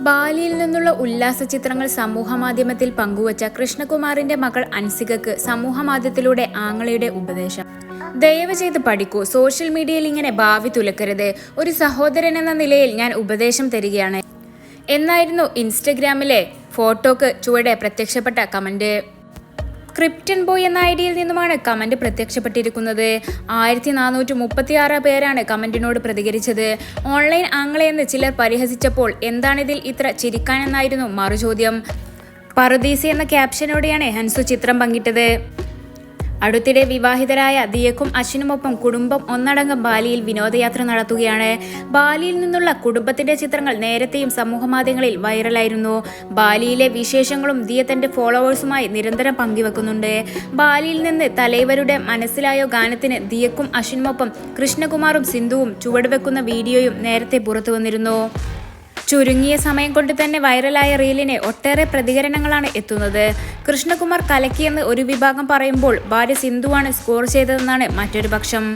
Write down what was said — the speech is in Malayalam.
ബാലിയിൽ നിന്നുള്ള ഉല്ലാസ ചിത്രങ്ങൾ സമൂഹമാധ്യമത്തിൽ പങ്കുവച്ച കൃഷ്ണകുമാറിന്റെ മകൾ അൻസികക്ക് സമൂഹമാധ്യമത്തിലൂടെ ആങ്ങളയുടെ ഉപദേശം. ദയവ് ചെയ്ത് പഠിക്കൂ. സോഷ്യൽ മീഡിയയിൽ ഇങ്ങനെ ഭാവി തുലക്കരുത്. ഒരു സഹോദരൻ എന്ന നിലയിൽ ഞാൻ ഉപദേശം തരികയാണ്. എന്നായിരുന്നു ഇൻസ്റ്റഗ്രാമിലെ ഫോട്ടോക്ക് ചുവടെ പ്രത്യക്ഷപ്പെട്ട കമന്റ്. ക്രിപ്റ്റൻ ബോയ് എന്ന ഐഡിയിൽ നിന്നുമാണ് കമന്റ് പ്രത്യക്ഷപ്പെട്ടിരിക്കുന്നത്. ആയിരത്തി നാനൂറ്റി മുപ്പത്തി ആറ് പേരാണ് കമന്റിനോട് പ്രതികരിച്ചത്. ഓൺലൈൻ ആംഗ്ലയെന്ന് ചിലർ പരിഹസിച്ചപ്പോൾ എന്താണിതിൽ ഇത്ര ചിരിക്കാനെന്നായിരുന്നു മറുചോദ്യം. പറുദീസി എന്ന ക്യാപ്ഷനോടെയാണ് ഹൻസു ചിത്രം പങ്കിട്ടത്. അടുത്തിടെ വിവാഹിതരായ ദിയക്കും അശ്വിനുമൊപ്പം കുടുംബം ഒന്നടങ്കം ബാലിയിൽ വിനോദയാത്ര നടത്തുകയാണ്. ബാലിയിൽ നിന്നുള്ള കുടുംബത്തിന്റെ ചിത്രങ്ങൾ നേരത്തെയും സമൂഹമാധ്യമങ്ങളിൽ വൈറലായിരുന്നു. ബാലിയിലെ വിശേഷങ്ങളും ദിയ തന്റെ ഫോളോവേഴ്സുമായി നിരന്തരം പങ്കുവെക്കുന്നുണ്ട്. ബാലിയിൽ നിന്ന് തലൈവരുടെ മനസ്സിലായോ ഗാനത്തിന് ദിയക്കും അശ്വിനുമൊപ്പം കൃഷ്ണകുമാറും സിന്ധുവും ചുവടുവെക്കുന്ന വീഡിയോയും നേരത്തെ പുറത്തു വന്നിരുന്നു ചുരുങ്ങിയ സമയം കൊണ്ട് തന്നെ വൈറലായ റീലിന് ഒട്ടേറെ പ്രതികരണങ്ങളാണ് എത്തുന്നത്. കൃഷ്ണകുമാർ കലക്കിയെന്ന് ഒരു വിഭാഗം പറയുമ്പോൾ ഭാര്യ സിന്ധുവാണ് സ്കോർ ചെയ്തതെന്നാണ് മറ്റൊരു പക്ഷം.